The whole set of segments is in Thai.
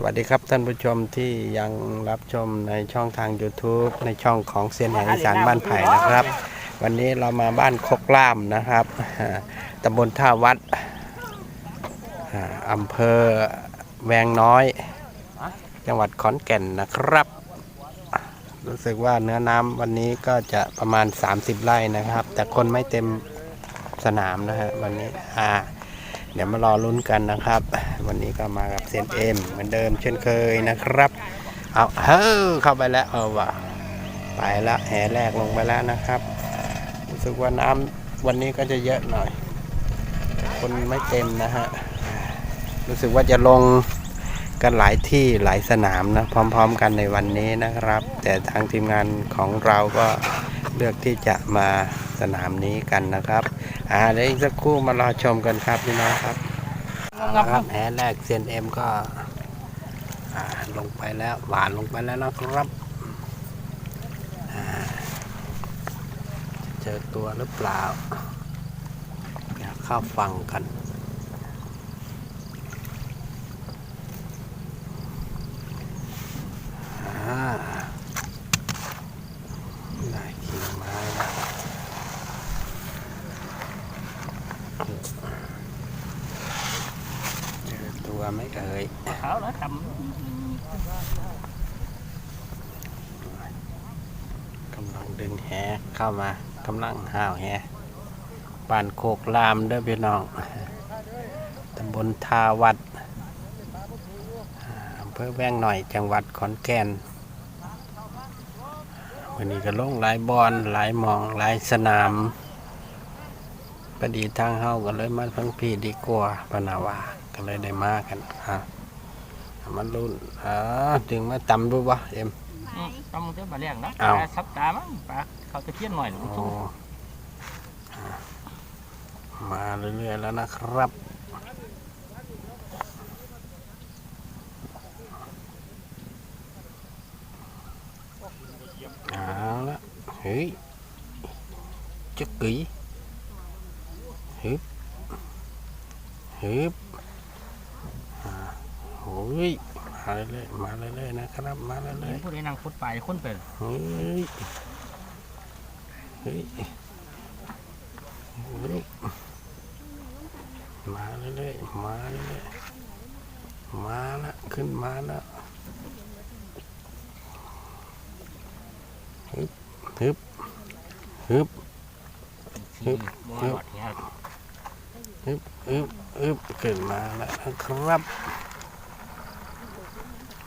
สวัสดีครับท่านผู้ชมที่ยังรับชมในช่องทาง YouTube ในช่องของเซียนแห่งอีสานบ้านไผ่นะครับ วันนี้เรามาบ้านโคกล่ามนะครับอ่าตำบลท่าวัดอ่าอำเภอแวงน้อย จังหวัดขอนแก่นนะครับ รู้สึกว่าเนื้อน้ำวันนี้ก็จะประมาณ 30 ไร่นะครับ แต่คนไม่เต็มสนามนะฮะวันนี้อ่าเดี๋ยวมารอลุ้นกันนะครับ วันนี้ก็มากับเซนเอ็มเหมือนเดิมเช่นเคยนะครับ เอาเฮ้อเข้าไปแล้วเอาว่ะไปละแห่แรกลงไปแล้วนะครับรู้สึกว่าน้ำวันนี้ก็จะเยอะหน่อย คนไม่เต็มนะฮะรู้สึกว่าจะลงกันหลายที่หลายสนามนะพร้อม ๆ กันในวันนี้นะครับ แต่ทางทีมงานของเราก็เลือกที่จะมาสนามนี้กันนะครับ อ่าเดี๋ยวอีกสักครู่มารอชมกันครับพี่น้องครับเอาละครับแหแรกเซียนเอ็มก็อ่าลงไปแล้วหวานลงไปแล้วนะครับอ่าจะเจอตัวหรือเปล่าเดี๋ยวเข้าฟังกันอ่าได้กิ่งไม้แล้ว เจอ ตัวไหม่เอ่ยขาวแล้วทกำลังดึงแหเข้ามากำลังห้าวแหบ้านโคกลามเด้อพี่น้องตำบลทาวัดอ่าอำเภอแวงหน่อยจังหวัดขอนแก่นวันนี้ก็ลงหลายบอลหลายหมองหลายสนามพอดีทางเฮาก็เลยมาเพิ่งพี่ดีกว่าปนาวา ก็เลยได้มากันอะมันรุ่นอ่าจึงมาตำดูวะเอ็มำต้องเจ้าบาเลี้ยงนะอ้าวปลาซับตามั้งปลาเขาตะเพียนหน่อยหรือโอ้สู้มาเรื่อยๆแล้วนะครับเอาละเฮ้ยจักกีฮึบฮึบอ่า โอ้ยมาเรื่อยๆมาเรื่อยๆนะครับ มาเรื่อยๆผู้ใดนั่งพุดปลายคนเป็นเฮ้ยเฮ้ยเฮ้ยมาเรื่อยๆมาเรื่อยๆมาละขึ้นมาแล้วฮึบฮึบฮึบสี่บัวหลอดเนี่ยฮึบฮึบฮึบขึ้นมาแล้วนะครับ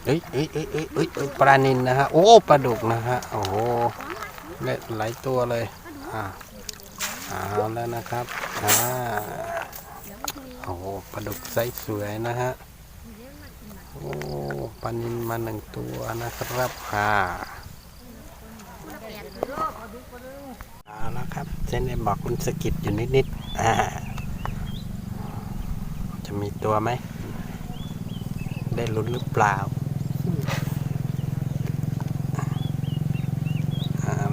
เอ้ยเอ้ยเอ้ยเอ้ยเอ้ยเอ้ยปลานินนะฮะ โอ้ปลาดุกนะฮะ โอ้โหเล็ดหลายตัวเลย อ่าเอาแล้วนะครับ อ่า โอ้โหปลาดุกไซส์สวยนะฮะ โอ้ปลานินมาหนึ่งตัวนะครับค่ะเอาละครับเส้นเอ็มบอกมันสกิดอยู่นิดๆอ่า จะมีตัวไหม ได้ลุ้นหรือเปล่า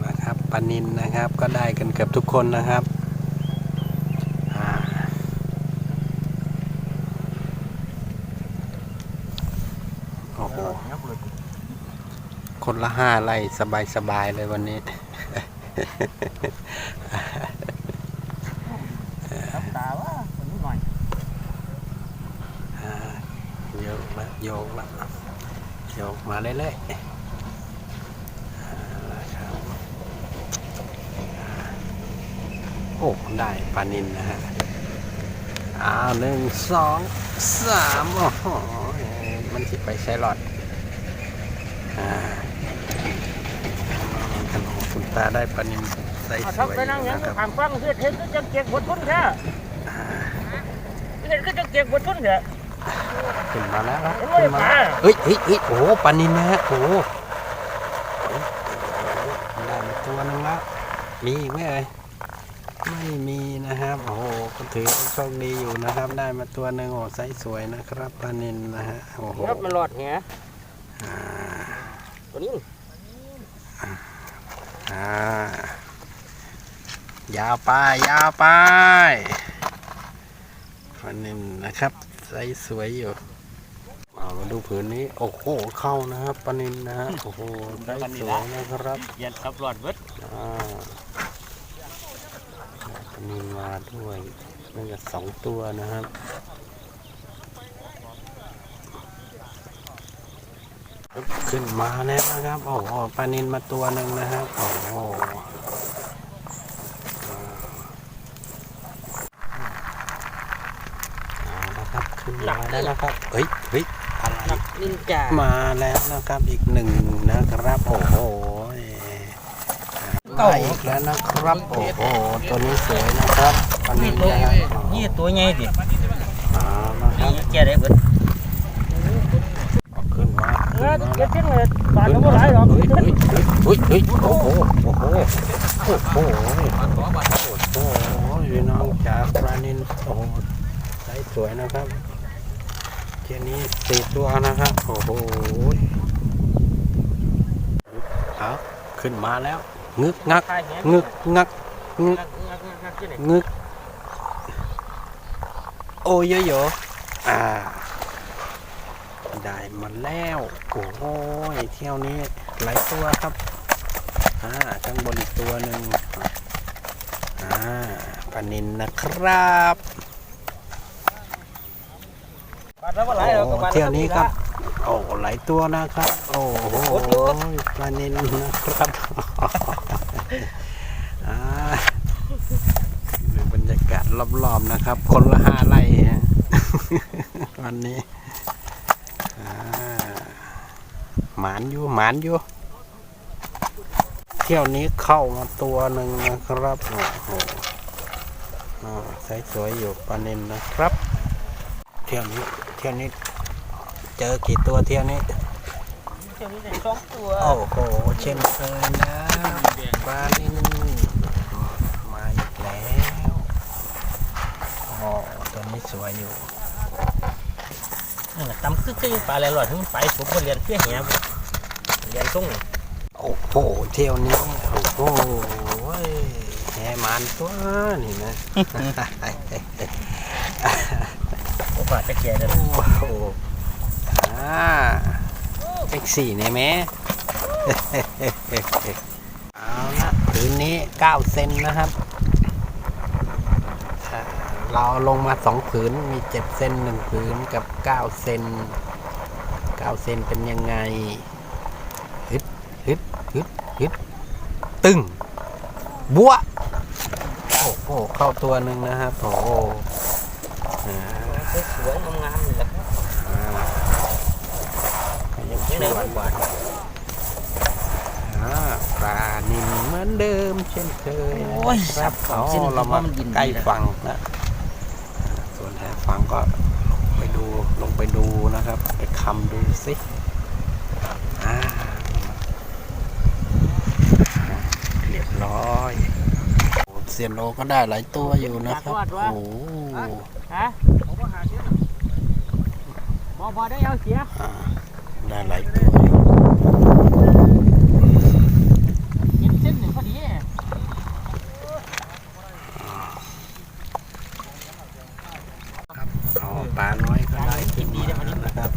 ละครับปลานินนะครับ ก็ได้กันเกือบทุกคนนะครับโอ้โหคนละห้าไร่สบายๆเลยวันนี้ซับตาว่าคนนี้หน่อยอ่าโยกละโยกละโยกมาเรื่อยๆเอาละครับ โอ้ได้ปลานินนะฮะอ้าวหนึ่งสองสามโอ้โหมันสิไปใช้หลอดอ่าขนมคุณตาได้ปลานินใส่สทับวยไปนั่งอยู่ยังนะครับถามฟังเฮ็ดเฮ็ดก็จะเก็บบททุนแท้เฮ็ดก็จะเก็บบททุนแท้ขึ้นมาแล้วครับเห็นไหมขึ้นมาแล้วปลาเฮ้ยเฮ้ยเฮ้ยโอ้โหปลานินนะฮะโอ้โหได้มาตัวหนึงแล้วมีอีกไหมเอ่ย ไม่มีนะครับ โอ้โหก็ถือว่าโชคดีอยู่นะครับ ได้มาตัวหนึ่งโอ้ไซส์สวยนะครับปลานินนะฮะโอ้โหครับมันหลอดเนี่ยอ่าตัวนี้อ่ายาวไปยาวไปปลานินนะครับไซส์สวยอยู่เอาลุ้นดูผืนนี้ โอ้โห เข้านะครับปลานินนะฮะโอ้โหได้สวยนะครับ ยันซับรอดเบิดอ่าปลานินมา ด้วยน่าจะสองตัวนะครับขึ้นมาแล้วนะครับโอ้โหปลานินมาตัวหนึ่งนะครับโอ้โหเอาละครับขึ้นมาแล้วนะครับเฮ้ยเฮ้ยอะไรนินจามาแล้วนะครับอีกหนึ่งนะครับโอ้โหได้อีกแล้วนะครับโอ้โหตัวนี้สวยนะครับ ปลานินนะครับนี่ตัวใหญ่ดิเอาละคนี่รับแกได้เบิดเอาขึ้นมาเอขึ้อนมาเก็แล้วบเส้นเลยบาทก็บ่หลายหรอกเฮ้ยเฮ้ยเฮ้ยเฮ้ยเฮ้ยโอ้โหโอ้โหโอ้โหโอ้โหพี่น้องจากปลานินโอ้โหได้สวยนะครับเทียนี้สี่ตัวนะครับโอ้โหเอาขึ้นมาแล้วงึกงักขายแหงึกงักงึกงักงักงักงักที่ไหน งึก โอ้เยอะโยอ่า ได้มาแล้วโอ้โหเที่ยวนี้หลายตัวครับ อ่าข้างบนอีกตัวหนึ่งอ่าปลานินนะครับบาทแล้วบ่หลายหรอกโอ้บาทละเที่ยวนี้ครับ โอ้หลายตัวนะครับ โอ้โหปลานินนะครับ อ่าดูบ รรยากาศรอบๆนะครับ คนละห้าไร่ฮะวันนี้อ่าหมานอยู่หมานอยู่ เที่ยวนี้เข้ามาตัวหนึ่งนะครับโอ้โหอ่าใสสวยอยู่ปลานินนะครับ เที่ยวนี้เที่ยวนี้เจอกี่ตัวเที่ยวนี้เที่ยวนี้ได้สองตัวโอ้โหเช่นเคยนะปลานินมาอีกแล้ว โอ้ตัวนี้สวยอยู่นี่แหละตำคือคือปลาอะไรหลอดที่มันไปผมก็เรียนเพี้ยแหบเรียนส่งโอ้โห เที่ยวนี้ โอ้โหแหมันตัวนี่นะโอ้บาทจะแก่เลยโอ้โหอ่าเอ็กสี่เนี่ยแม่เอาละผืนนี้ 9 เซนนะครับอ่า เราลงมา2ผืนมี7เซน1ผืนกับ9เซน9เซนเป็นยังไงฮึดฮึดฮึดฮึดตึงบัวโอ้โหเข้าตัวหนึ่งนะครับโอ้โหอ่าสวยๆงามๆนี่แหละยังยังช่ได้วยกว่าอ่าปลานินเหมือนเดิมเช่นเคยโอ้ยครับสัอ๋บอเส้นเรามามันดินดีใกล้นะฝั่งนะอ่า ส่วนแหฝั่งก็ลงไปดูลงไปดูนะครับ ไปคำดูสิอ่าเรียบร้อยโอ้เซียนโอก็ได้หลายตัวอยู่นะครับโอ้โหฮะผมก็หาเสียบ่บ่ได้เอาเสียอ่าได้หลายตัวอยู่ เย็นเส้นหนึ่งพอดี อ๋อปลาน้อยก็ได้ขึ้นมานะครับ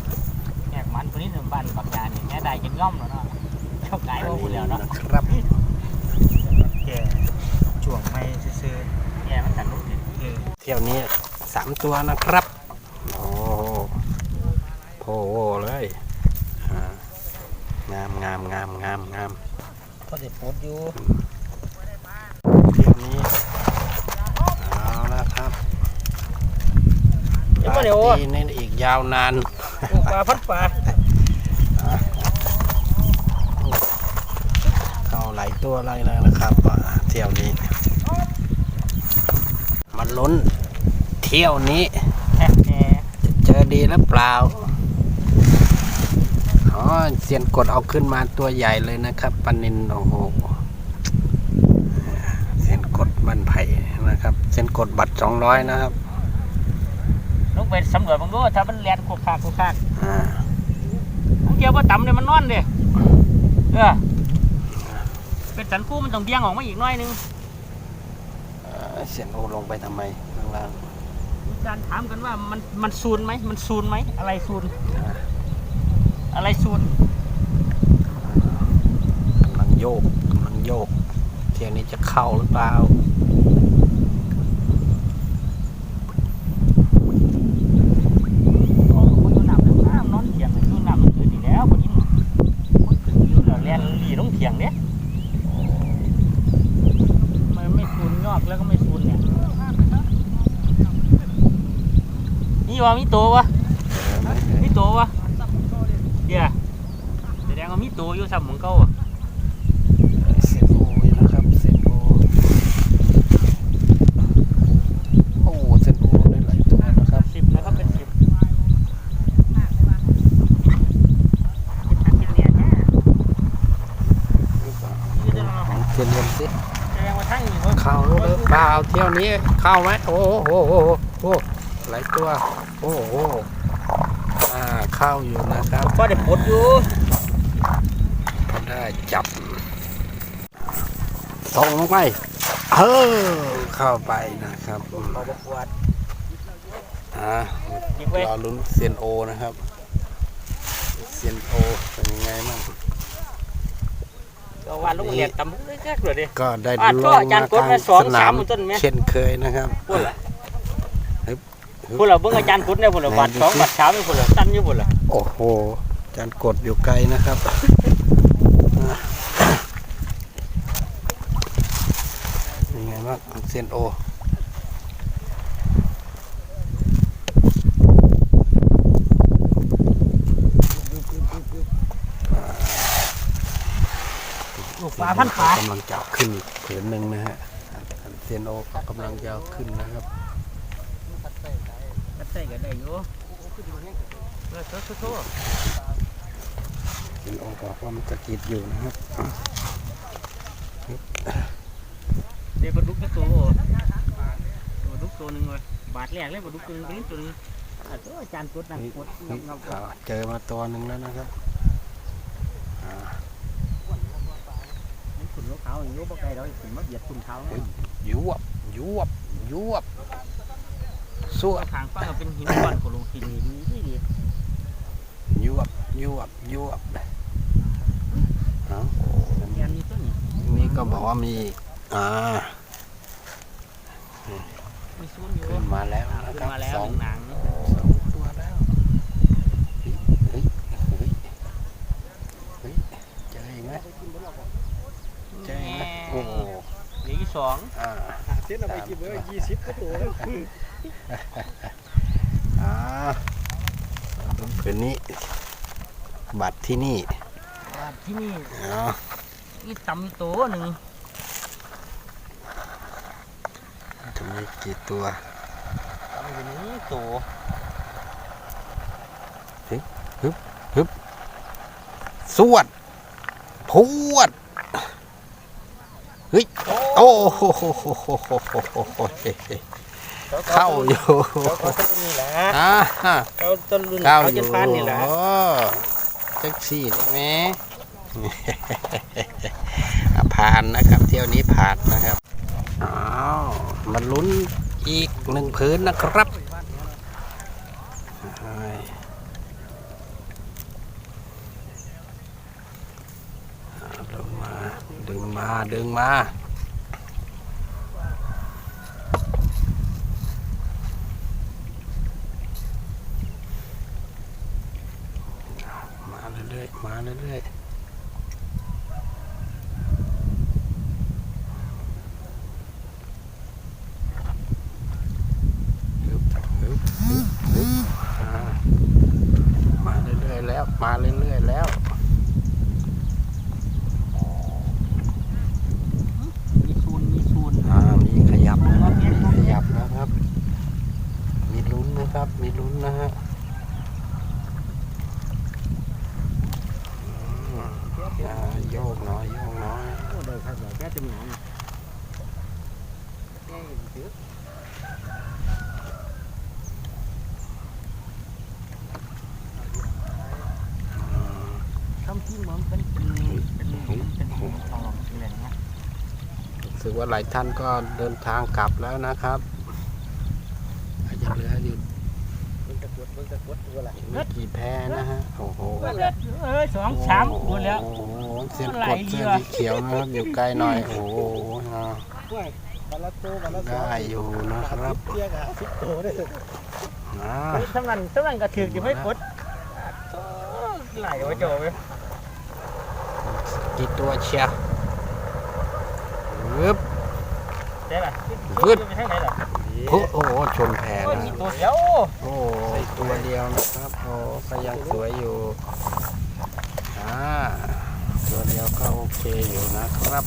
แขกมันคนนี้หนึ่งบ้านบักยา นี่แม่ได้กินย่อมแล้วเนาะชอบไก่บ่พูดแล้วเนาะนะครับแกช่วงไม่ซื่อๆแกมันสนุกดิเออเที่ยวนี้สามตัวนะครับ โอ้โหโหเลยอ่างามงามงามงามงามก็สิพูดอยู่เที่ยวนี้เอาละครับยังบ่ได้โอ้ปาร์ตี้นี่อีกยาวนานลูกปลาพัดปลา เข้าหลาย ตัวเลยนะครับอ่าเที่ยวนี้ มันลุ้นเที่ยวนี้แหมเจอดีหรือเปล่าอ๋อเซียนกดเอาขึ้นมาตัวใหญ่เลยนะครับปลานินโอ้โหเซียนกดบันไผ่นะครับเซียนกดบัตรสองร้อยนะครับลูกไปสำรวจมึงดูถ้ามันแล่นคุกคากคุกคากอ่ามึงเกี่ยวว่าต่ำเนี่ยมันนอนเด้เออ เป็นสันปูมันต้องเบี่ยงออกมาอีกหน้อยนึงเอ่อเซียนโอลงไปทำไมข้างล่างมีการถามกันว่ามันมันซูนไหมมันซูนไหมอะไรซูนอ่าอะไรสูตรกำลังโยกกำลังโยกเที่ยวนี้จะเข้าหรือเปล่า โอ้คนอยู่น้ำน้ำนอนเถียงเลยอยู่น้ำมันตื่นอีกแล้วคนนี้คนตื่นอยู่แล้วแล่นลีลงเถียงเนี่ยมันไม่ซูนยอกแล้วก็ไม่ซูนเนี่ยนี่ ว่ามีตัววะมีตัววะเดี๋ยวแสดงว่ามีตัวอยู่ซ้ำของเขาอะเซนโอนะครับเซนโอโอ้เซนโอได้หลายตัวนะครับสิบนะครับเป็นสิบเป็นเนี่ยแท้นี่จะมาของเทียนเรียนสิแสดงว่าทั้งนี่ว่าเข้าหรือเปล่าเที่ยวนี้เข้าไหมโอ้โหโอ้โหโอ้โหหลายตัว โอ้โหอ่าเข้าอยู่นะครับก็ได้ปลดอยู่ได้จับส่งลงไปเออเข้าไปนะครับอืมเราประกวดอ่ายิงไว้รอลุ้นเซียนโอนะครับเซียนโอเป็นยังไงบ้างก็ว่าลูกเรียนตำเลยแจ๊กเลยดิก็ได้อ่าลก็งอาจารมาย์กดกลางมาสองสนาสามมต้นไหมเช่นเคยนะครับพูดละฮึบฮึบ พูดละเบิ่งอาจารย์กดเนี่ยพูดละไหนบาทดูสองสิบาทสามไม่พูดละตั้นอยู่พูดละโอ้โหอาจารย์กดอยู่ไกลนะครับยังไงบ้างเซียนโอลูกฟ้าพันขากำลังจะเอาขึ้นผืนหนึ่งนะฮะเซียนโอกำลังจะเอาขึ้นนะครับ กันได้อยู่เออโทษโทษเซียนโอบอกว่ามันจะกรีดอยู่นะครับเดี๋ยวปลาดุกตัวปลาดุกตัวหนึ่งเลยบาทแรกเลยปลาดุกตัวนึงตัวนึงอาจารย์กดนั่นนี่กดเจอมาตัวหนึ่งแล้วนะครับขุนลูกเขาอย่างนี้บ่ไกลเราขุนมาเบียดขุนเขาเนี่ยยวบยวบยวบ สวตัวบทางฟังก็เป็นหินก้อนโคโลกินนี่ดีดียวบยวบยวบเอาแกนนี่ตัวนี้นี่ก็บอกว่ามีอีกอ่ามีซูนอยู่ขึ้นมาแล้วนะขึ้นครับมาแล้วสองหนังสองตัวแล้วเฮ้ยเฮ้ยเฮ้ยเจออีกไหมเจออีกไหมโอ้โหเหลืออีกสองอ่า เส้นเอาไปกินเบอร์ยี่สิบก็ตัวแล้วอ่าดูผืนนี้ บัตรที่นี่ว่าที่นี่อ๋ออีตำตัวหนึ่งจะมีกี่ตัวตำอยู่นี้ตัวสวดพวด เฮ้ยโอ้โหเข้าอยู่เขาเขาต้นนี่แหละอ่าเขาต้นรุ่นเข้าเขาอจยู่นพานนี่แหละโอ้แท็กซี่ได้ไหมอะผ่านนะครับ เที่ยวนี้ผ่านนะครับอ้าวมาลุ้นอีกหนึ่งพื้นนะครับเฮ้ยอ่าดึงมา ดึงมาดึงมาเรื่อยๆมาเรื่อยๆฮึบฮึบฮึบฮึบอ่ามาเรื่อยๆแล้ว มาเรื่อยๆแล้ว มีซูนมีซูน อ่า มีขยับนะครับมีขยับนะครับ มีลุ้นนะครับ มีลุ้นนะฮะอืมอ่าโยกน้อยโยกน้อย โอ้เดี๋ยวครับเดี๋ยวแกจะมีหนังแกถือ ทำที่เหมือนเป็นเป็นเป็นเป็นเป็นทองอะไรเงี้ยรู้สึกว่าหลายท่านก็เดินทางกลับแล้วนะครับอาจจะเหลืออยู่เป็นตะกดเบิ่งตะกดตัวละมีกี่แพนะฮะโอ้โหเออสองสามตัวแล้วโอ้โหเส้นไหลกดเส้นสีเขียวนะครับอยู่ใกล้หน่อยโอ้โหอ่าห้วย วันละตัววันละสองได้อยู่นะครับเตี้ยกะสิบตัวได้เลยอ่าเฮ้ยสำนันสำนันก็ถือจะไม่กดไหลไว้โจไปกี่ตัวเชียร์ปึ๊บได้ป่ะวืดไปทางไหนล่ะโอ้โหชนแพรโอ้ยนะมีตัวเดียวโอ้ยตัวเดียวนะครับโอ้ก็ยังสวยอยู่อ่าตัวเดียวก็โอเคอยู่นะครับ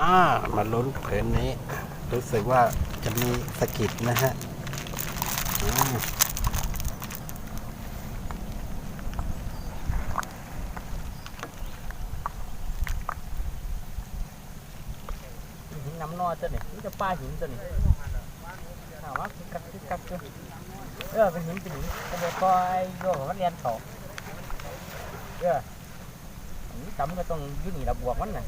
อ่ามาลุ้นเผืนนี้ รู้สึกว่าจะมีสกิดนะฮะหินน้ำนอตัวนี่นี่จะปลาหินตัวนี่ถามว่าคือกักคือกักคือเออเป็นหินเป็นหินก็เลยคอยโยกมันเรียนต่อเอออันนี้จำก็ต้องยืนนี่ระบวกมันน่ะ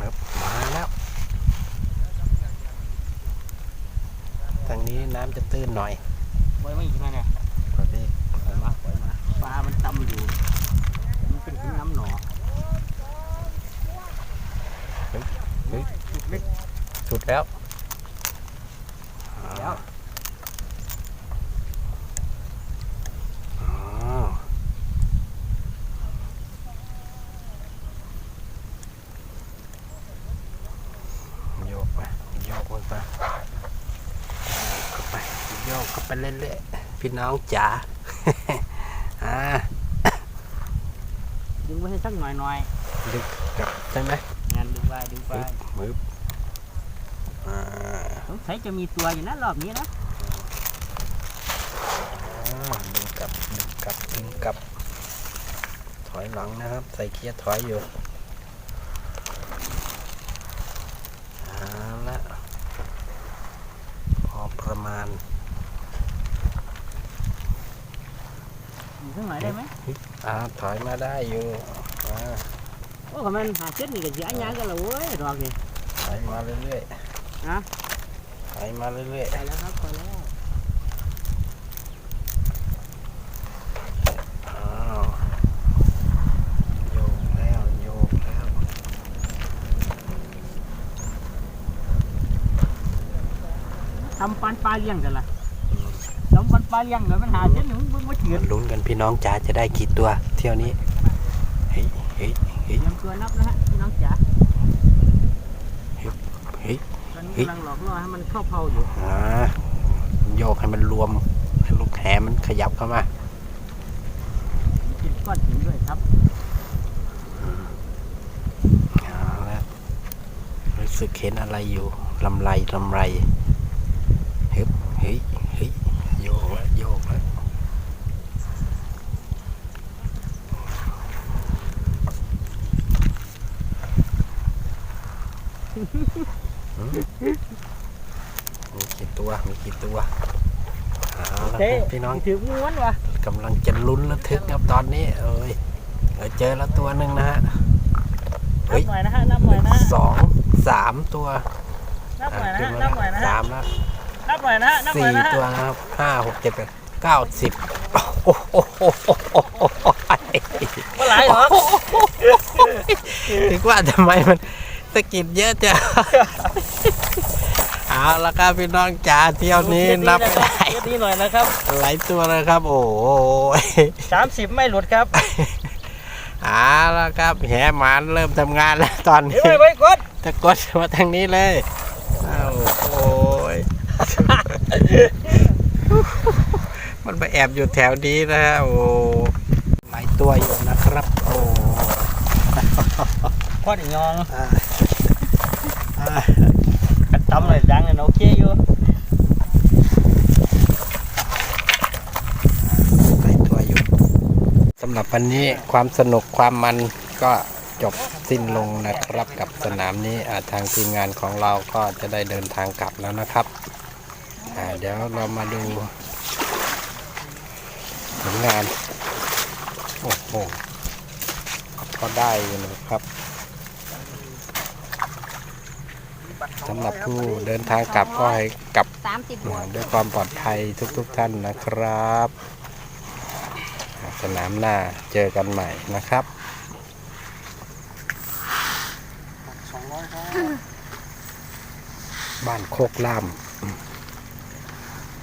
ครับมาแล้ว ทางนี้น้ำจะตื้นหน่อย ปล่อยมาอีกใช่ไหมเนี่ย พอดี ปล่อยมาปล่อยมาปลา มันต่ำอยู่ มันเป็นหินน้ำหนอ สุดแล้ว แล้ว อ๋อโยกไปโยกมันไปเข้าไปโยกเข้า ไปเรื่อยๆพี่น้องจ๋าอ่าดึงไว้ให้สักหน่อยหน่อยดึกกลับใช่ไหมงานดึงไปดึงไปปึ๊บปึ๊บอ่าสงสัยจะมีตัวอยู่นะรอบนี้นะอ่าดึงกลับดึงกลับดึงกลับ ถอยหลังนะครับ ใส่เกียร์ถอยอยู่เอาละพอประมาณ อยู่ข้างไหนได้ไหม อ่าถอยมาได้อยู่อ่าโอ้ขมันหาเจ็ดนี่ก็เสียยางกันแล้วเว้ยรอบนี้ถอยมาเรื่อยฮะๆถอยมาเรื่อยไปแล้วครับไปแล้วๆอ้าวโยกแล้วโยกแล้วทำปันปลาเลี้ยงกันล่ะทำ ปันปลาเลี้ยงเดี๋ยวมันหาเจ็ดหนึ่งมึงมาเฉือมาลุ้นกันพี่น้องจ๋าจะได้กี่ตัว เที่ยวนี้ เฮ้ยเฮ้ยเฮ้ยเตรียมตัวนับนะฮะพี่น้องจ๋าเฮ้ยตอนนี้กำลังหลอกล่อให้มันเข้าเผาอยู่อ่าโยกให้มันรวมให้ลูกแหมันขยับเข้ามาติดก้อนหินด้วยครับเอาละรู้สึกเห็นอะไรอยู่ลำไรลำไรเฮ้ยเฮ้ยเฮ้ยโยกแล้วโยกแล้ว มีกี่ตัว มีกี่ตัว เอาละเจ๊ครับพี่น้องถือม้วนวะกำลังจะลุ้นระทึกครับตอนนี้ เอ้ยเออเจอแล้วตัวหนึ่งนะฮะเฮ้นับยหน่อยนะฮะนับหน่อยนะฮะสองสามตัวนับหน่อยนะขึ้ฮะมานับหน่อยนะสาฮะมแล้วนับหน่อยนะฮะนับหน่อสี่ยนะฮะตัวนะครับห้าหกเจ็ดแปดเก้าสิบโอ้โหเมื่อไหร่เหรอถึงว่าทำไมมันสะกิดเยอะจัง เอาละครับพี่น้องจ๋าเที่ยวนี้นับไม่ได้เทียบดีหน่อยนะครับหลายตัวเลยครับ โอ้โหสามสิบไม่หลุดครับเอาละครับแหหมานเริ่มทำงานแล้วตอนเดี๋นี้ยวไปไว้กดจะกดมาทางนี้เลยอ้าวโอ้ยมันไปแอบอยู่แถวนี้นะฮะโอ้หลายตัวอยู่นะครับ โอ้พอดยอง อยู่หลายตัวอยู่สำหรับวันนี้ความสนุกความมันก็จบสิ้นลงนะครับกับสนามนี้ทางทีมงานของเราก็จะได้เดินทางกลับแล้วนะครับเดี๋ยวเรามาดูผลงาน โอ้โหก็ได้อยู่นะครับ สำหรับผู้เดินทางกลับก็ให้กลับสามสิบอ่าด้วยความปลอดภัยทุกๆทท่านนะครับอ่าสนามหน้าเจอกันใหม่นะครับสองร้อยครับบ้านโคกล่าม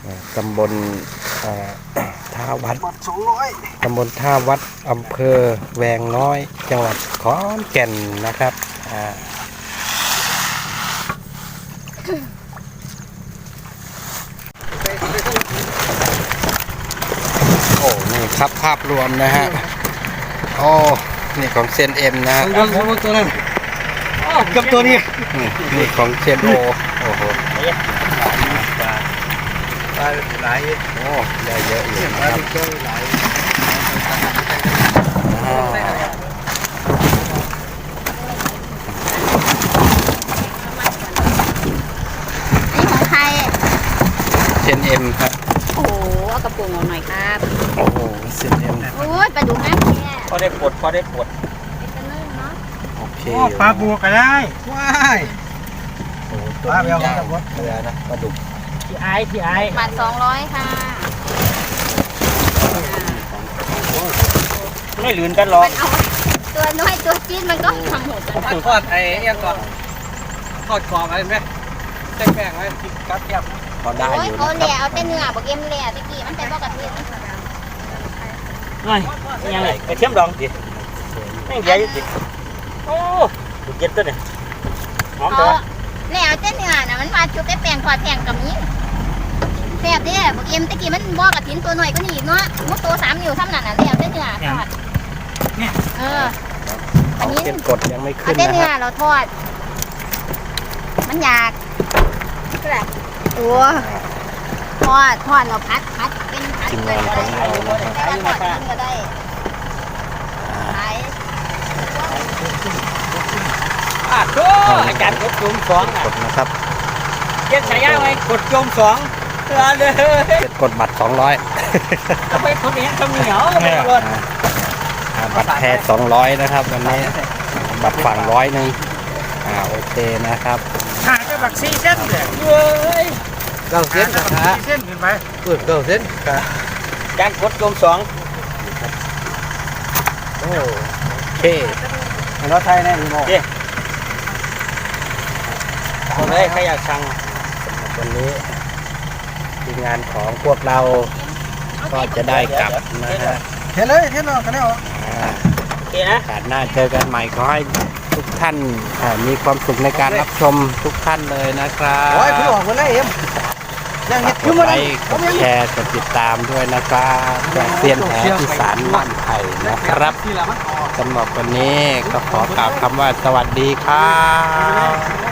อ่าตำบลอ่าท่าวัดบัตรสองร้อยตำบลท่าวัดอำเภอแวงน้อย จังหวัดขอนแก่นนะครับอ่า โอ้นี่ครับภาพรวมนะฮะโอ้นี่ของเซนเอ็มนะฮะเอาเอาตัวนั้นกับตัวนี้นี่นี่ของเซนโอโอ้โหปลาหลายโอ้ได้เยอะอยู่นะปลาครับ เจ้าหลาย อ่า นี่ของใคร เซนเอ็มครับ โอ้โหเอากระปุกออกหน่อยครับโอ้โหเซนเอ็มโอ้ยปลาดุกน้ำแค่พอได้ปวดพอได้ปวดเป็นตะนึ่งเนาะโอเคโอ้ปลาบัวก็ได้ว้ายโอ้ตัวปลาเบลใหญ่ครับผมเรือนะปลาดุกพี่ไอ้พี่ไอ้บาทสองร้อยค่ะไม่ลืนกันหรอกมันเอาตัวน้อยตัวจี๊ดมันก็ทำหมดเลยผมทอดไอ้ยังก่อนทอดกรอบอะไรไหมแป้งแป้งไว้กินกับแก้มพอได้โอ้อยยู่เขานะเหคลี่ยรับเอาแต่เนื้อบอกเอ็มเหลี่ยตะกี้มันเป็นบอกกระเทียมนี่ยังไงกระเทียมดองดิไม่ใหญ่ดิโอ้ดูเย็นตัวเนี่ยหอมเขาตัวเหลี่ยเอาแต่เนื้อน่ะมันมาชุบแต่แป้งทอดแป้งกับนี้แซ่บเด้บอกเอ็มตะกี้มันบอกกระถินตัวหน่อยก็นี่อีกเนาะมุดตัวสามอยู่ซ้ำนั่นน่ะเหลี่ยเอาแต่เนื้อทอดเออขอันองนี้เก็บกดยังไม่เอาขึ้นแต่นะเนื้คอรับเราทอด มันอยาก โอ้ทอดทอดเราพัดพัดเป็นพัดทีมงานของเรานะครับ แต่ว่าทอดกินก็ได้ขายอะโอ้อาจารย์กดจุ่มสองอะกดนะครับเย็นฉายาไว้กดจุ่มสองเออเลยเก็บกดบัตร200ทำไมคนเห็นคำเหนียวอ่าอ่าบัตรแท้200นะครับวันนี้บัตรฝั่งร้อยหนึ่งอ่าโอเคนะครับ หาจะบักซีเส้นเลยเว้ยเก้าเส้นนะซีฮะเส้นขึ้นไปเออเก้าเส้นครับอาจารย์กดจุ่มสองโอเคเราไทยแน่ดีโมคนเลยใครอยากสั่งวันนี้ทีมงานของพวกเราก็จะได้กลับนะฮะเห็นเลยเห็นเลยกันแล้วอ่าโอเคนะโอกาสหน้าเจอกันใหม่ขอให้ ทุกท่านอ่ามีความสุขในการรับชมทุกท่านเลยนะครับโอ้ยเพิ่งออกมาได้เอ็มยังเห็ฝากดกขึ้นดมาไลได้ค์กดแชร์กดติดตามด้วยนะครับจากเซียนแหอีสานบ้านไผ่นะครับที่ละมันออกสำหรับวันนี้ก็ขอกล่าวคำว่าสวัสดีครับ